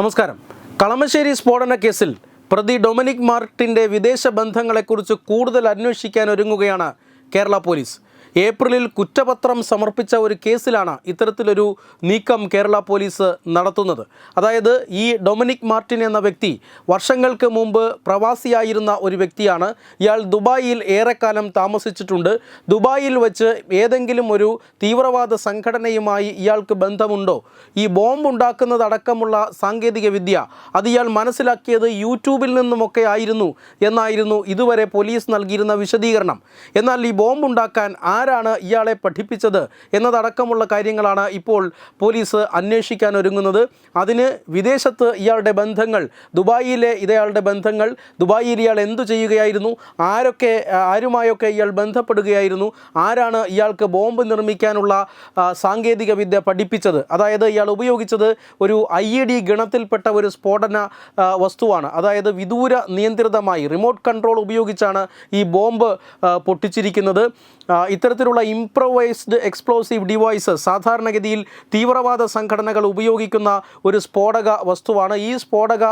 നമസ്കാരം. കളമശ്ശേരി സ്ഫോടന കേസിൽ പ്രതി ഡൊമിനിക് മാർട്ടിന്റെ വിദേശ ബന്ധങ്ങളെക്കുറിച്ച് കൂടുതൽ അന്വേഷിക്കാൻ ഒരുങ്ങുകയാണ് കേരള പോലീസ്. ഏപ്രിലിൽ കുറ്റപത്രം സമർപ്പിച്ച ഒരു കേസിലാണ് ഇത്തരത്തിലൊരു നീക്കം കേരള പോലീസ് നടത്തുന്നത്. അതായത് ഈ ഡൊമിനിക് മാർട്ടിൻ എന്ന വ്യക്തി വർഷങ്ങൾക്ക് മുമ്പ് പ്രവാസിയായിരുന്ന ഒരു വ്യക്തിയാണ്. ഇയാൾ ദുബായിൽ ഏറെക്കാലം താമസിച്ചിട്ടുണ്ട്. ദുബായിൽ വെച്ച് ഏതെങ്കിലും ഒരു തീവ്രവാദ സംഘടനയുമായി ഇയാൾക്ക് ബന്ധമുണ്ടോ? ഈ ബോംബ് ഉണ്ടാക്കുന്നതടക്കമുള്ള സാങ്കേതിക വിദ്യ അത് ഇയാൾ മനസ്സിലാക്കിയത് യൂട്യൂബിൽ നിന്നുമൊക്കെ ആയിരുന്നു എന്നായിരുന്നു ഇതുവരെ പോലീസ് നൽകിയിരുന്ന വിശദീകരണം. എന്നാൽ ഈ ബോംബ് ഉണ്ടാക്കാൻ ആരാണ് ഇയാളെ പഠിപ്പിച്ചത് എന്നതടക്കമുള്ള കാര്യങ്ങളാണ് ഇപ്പോൾ പോലീസ് അന്വേഷിക്കാൻ ഒരുങ്ങുന്നത്. അതിന് വിദേശത്ത് ഇയാളുടെ ബന്ധങ്ങൾ ദുബായിയിലെ ഇതയാളുടെ ബന്ധങ്ങൾ ദുബായിൽ ഇയാൾ എന്തു ചെയ്യുകയായിരുന്നു ആരൊക്കെ ആരുമായൊക്കെ ഇയാൾ ബന്ധപ്പെടുകയായിരുന്നു ആരാണ് ഇയാൾക്ക് ബോംബ് നിർമ്മിക്കാനുള്ള സാങ്കേതിക വിദ്യ പഠിപ്പിച്ചത്. അതായത് ഇയാൾ ഉപയോഗിച്ചത് ഒരു ഐ ഇ ഡി ഗണത്തിൽപ്പെട്ട ഒരു സ്ഫോടന വസ്തുവാണ്. അതായത് വിദൂര നിയന്ത്രിതമായി റിമോട്ട് കൺട്രോൾ ഉപയോഗിച്ചാണ് ഈ ബോംബ് പൊട്ടിച്ചിരിക്കുന്നത്. ആ, ഇത്തരത്തിലുള്ള ഇംപ്രൊവൈസ്ഡ് എക്സ്പ്ലോസീവ് ഡിവൈസ് സാധാരണഗതിയിൽ തീവ്രവാദ സംഘടനകൾ ഉപയോഗിക്കുന്ന ഒരു സ്ഫോടക വസ്തുവാണ്. ഈ സ്ഫോടക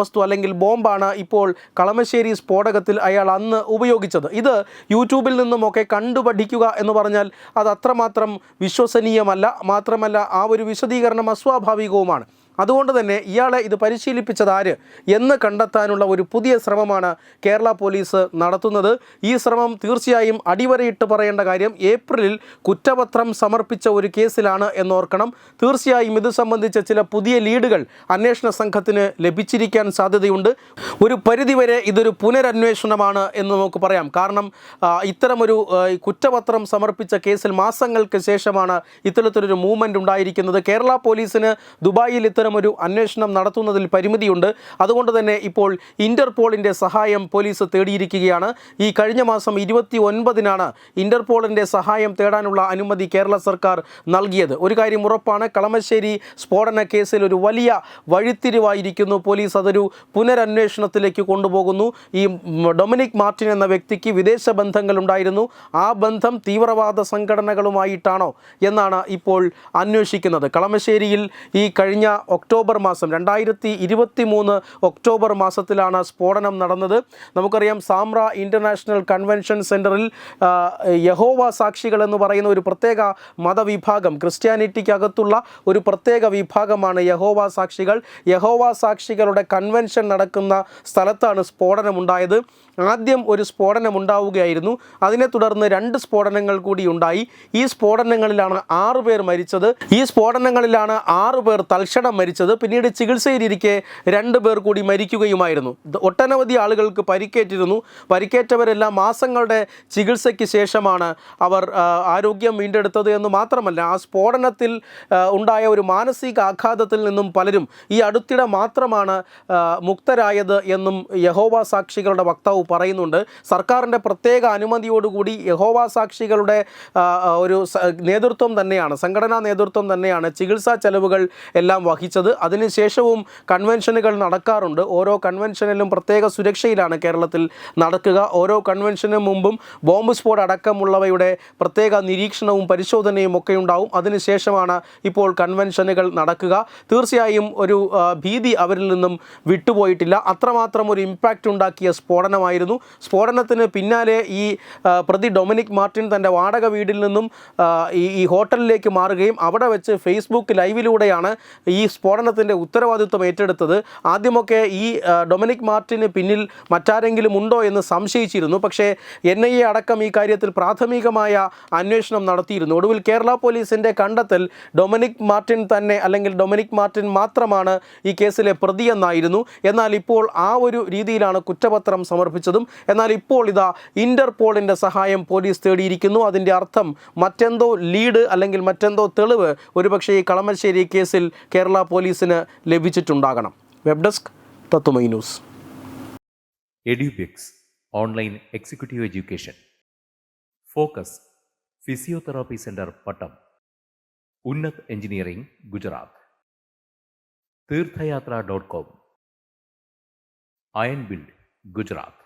വസ്തു അല്ലെങ്കിൽ ബോംബാണ് ഇപ്പോൾ കളമശ്ശേരി സ്ഫോടകത്തിൽ അയാൾ അന്ന് ഉപയോഗിച്ചത്. ഇത് യൂട്യൂബിൽ നിന്നുമൊക്കെ കണ്ടുപഠിക്കുക എന്ന് പറഞ്ഞാൽ അത് അത്രമാത്രം വിശ്വസനീയമല്ല. മാത്രമല്ല ആ ഒരു വിശദീകരണം അസ്വാഭാവികവുമാണ്. അതുകൊണ്ട് തന്നെ ഇയാളെ ഇത് പരിശീലിപ്പിച്ചത് ആര് എന്ന് കണ്ടെത്താനുള്ള ഒരു പുതിയ ശ്രമമാണ് കേരള പോലീസ് നടത്തുന്നത്. ഈ ശ്രമം തീർച്ചയായും അടിവരയിട്ട് പറയേണ്ട കാര്യം ഏപ്രിലിൽ കുറ്റപത്രം സമർപ്പിച്ച ഒരു കേസിലാണ് എന്നോർക്കണം. തീർച്ചയായും ഇത് സംബന്ധിച്ച ചില പുതിയ ലീഡുകൾ അന്വേഷണ സംഘത്തിന് ലഭിച്ചിരിക്കാൻ സാധ്യതയുണ്ട്. ഒരു പരിധിവരെ ഇതൊരു പുനരന്വേഷണമാണ് എന്ന് നമുക്ക് പറയാം. കാരണം ഇത്തരമൊരു കുറ്റപത്രം സമർപ്പിച്ച കേസിൽ മാസങ്ങൾക്ക് ശേഷമാണ് ഇത്തരത്തിലൊരു മൂവ്മെന്റ് ഉണ്ടായിരിക്കുന്നത്. കേരള പോലീസിന് ദുബായിൽ ഇത്തരമൊരു അന്വേഷണം നടത്തുന്നതിൽ പരിമിതിയുണ്ട്. അതുകൊണ്ട് തന്നെ ഇപ്പോൾ ഇന്റർപോളിന്റെ സഹായം പോലീസ് തേടിയിരിക്കുകയാണ്. ഈ കഴിഞ്ഞ മാസം ഇരുപത്തി ഒൻപതിനാണ് ഇന്റർപോളിന്റെ സഹായം തേടാനുള്ള അനുമതി കേരള സർക്കാർ നൽകിയത്. ഒരു കാര്യം ഉറപ്പാണ് കളമശ്ശേരി സ്ഫോടന കേസിൽ ഒരു വലിയ വഴിത്തിരിവായിരിക്കുന്നു. പോലീസ് അതൊരു പുനരന്വേഷണത്തിലേക്ക് കൊണ്ടുപോകുന്നു. ഈ ഡൊമിനിക് മാർട്ടിൻ എന്ന വ്യക്തിക്ക് വിദേശ ബന്ധങ്ങളുണ്ടായിരുന്നു. ആ ബന്ധം തീവ്രവാദ സംഘടനകളുമായിട്ടാണോ എന്നാണ് ഇപ്പോൾ അന്വേഷിക്കുന്നത്. കളമശ്ശേരിയിൽ ഈ കഴിഞ്ഞ ഒക്ടോബർ മാസം രണ്ടായിരത്തി ഇരുപത്തി മൂന്ന് ഒക്ടോബർ മാസത്തിലാണ് സ്ഫോടനം നടന്നത്. നമുക്കറിയാം സാമ്ര ഇന്റർനാഷണൽ കൺവെൻഷൻ സെന്ററിൽ യഹോവ സാക്ഷികൾ എന്ന് പറയുന്ന ഒരു പ്രത്യേക മതവിഭാഗം ക്രിസ്ത്യാനിറ്റിക്കകത്തുള്ള ഒരു പ്രത്യേക വിഭാഗമാണ് യഹോവ സാക്ഷികൾ. യഹോവ സാക്ഷികളുടെ കൺവെൻഷൻ നടക്കുന്ന സ്ഥലത്താണ് സ്ഫോടനമുണ്ടായത്. ആദ്യം ഒരു സ്ഫോടനം ഉണ്ടാവുകയായിരുന്നു അതിനെ തുടർന്ന് രണ്ട് സ്ഫോടനങ്ങൾ കൂടി ഉണ്ടായി. ഈ സ്ഫോടനങ്ങളിലാണ് ആറു പേർ മരിച്ചത്. ഈ സ്ഫോടനങ്ങളിലാണ് ആറു പേർ തൽക്ഷണം മരിച്ചത്. പിന്നീട് ചികിത്സയിലിരിക്കെ രണ്ട് പേർ കൂടി മരിക്കുകയുമായിരുന്നു. ഒട്ടനവധി ആളുകൾക്ക് പരിക്കേറ്റിരുന്നു. പരിക്കേറ്റവരെല്ലാം മാസങ്ങളുടെ ചികിത്സയ്ക്ക് ശേഷമാണ് അവർ ആരോഗ്യം വീണ്ടെടുത്തത് എന്ന് മാത്രമല്ല ആ സ്ഫോടനത്തിൽ ഉണ്ടായ ഒരു മാനസിക ആഘാതത്തിൽ നിന്നും പലരും ഈ അടുത്തിടെ മാത്രമാണ് മുക്തരായത് എന്നും യഹോവ സാക്ഷികളുടെ വക്താവ് പറയുന്നുണ്ട്. സർക്കാരിന്റെ പ്രത്യേക അനുമതിയോടുകൂടി യഹോവ സാക്ഷികളുടെ ഒരു നേതൃത്വം തന്നെയാണ് സംഘടനാ നേതൃത്വം തന്നെയാണ് ചികിത്സാ ചെലവുകൾ എല്ലാം വഹിച്ചത്. അതിനുശേഷവും കൺവെൻഷനുകൾ നടക്കാറുണ്ട്. ഓരോ കൺവെൻഷനിലും പ്രത്യേക സുരക്ഷയിലാണ് കേരളത്തിൽ നടക്കുക. ഓരോ കൺവെൻഷന് മുമ്പും ബോംബ് സ്ഫോട് അടക്കമുള്ളവയുടെ പ്രത്യേക നിരീക്ഷണവും പരിശോധനയും ഒക്കെ ഉണ്ടാവും. അതിനുശേഷമാണ് ഇപ്പോൾ കൺവെൻഷനുകൾ നടക്കുക. തീർച്ചയായും ഒരു ഭീതി അവരിൽ നിന്നും വിട്ടുപോയിട്ടില്ല. അത്രമാത്രം ഒരു ഇമ്പാക്റ്റ് ഉണ്ടാക്കിയ സ്ഫോടനമായിരുന്നു. സ്ഫോടനത്തിന് പിന്നാലെ ഈ പ്രതി ഡൊമിനിക് മാർട്ടിൻ തന്റെ വാടക വീടിൽ നിന്നും ഈ ഹോട്ടലിലേക്ക് മാറുകയും അവിടെ വെച്ച് ഫേസ്ബുക്ക് ലൈവിലൂടെയാണ് ഈ സ്ഫോടനത്തിന്റെ ഉത്തരവാദിത്വം ഏറ്റെടുത്തത് ആദ്യമൊക്കെ ഈ ഡൊമിനിക് മാർട്ടിന് പിന്നിൽ മറ്റാരെങ്കിലും ഉണ്ടോ എന്ന് സംശയിച്ചിരുന്നു. പക്ഷേ എൻ ഐ എ അടക്കം ഈ കാര്യത്തിൽ പ്രാഥമികമായ അന്വേഷണം നടത്തിയിരുന്നു. ഒടുവിൽ കേരള പോലീസിന്റെ കണ്ടെത്തൽ ഡൊമിനിക് മാർട്ടിൻ തന്നെ അല്ലെങ്കിൽ ഡൊമിനിക് മാർട്ടിൻ മാത്രമാണ് ഈ കേസിലെ പ്രതിയെന്നായിരുന്നു എന്നാൽ ഇപ്പോൾ ആ ഒരു രീതിയിലാണ് കുറ്റപത്രം സമർപ്പിച്ചതും. എന്നാൽ ഇപ്പോൾ ഇതാ ഇന്റർപോളിന്റെ സഹായം പോലീസ് തേടിയിരിക്കുന്നു. അതിന്റെ അർത്ഥം മറ്റെന്തോ ലീഡ് അല്ലെങ്കിൽ മറ്റെന്തോ തെളിവ്. ഒരുപക്ഷെ ഈ കളമശ്ശേരി കേസിൽ കേരള പോലീസിന് ലഭിച്ചിട്ടുണ്ടാകണം. Web desk Tatwamayi news online executive education focus physiotherapy centre Pattom Unnath engineering Gujarat Theerthayatra dot com iron build Gujarat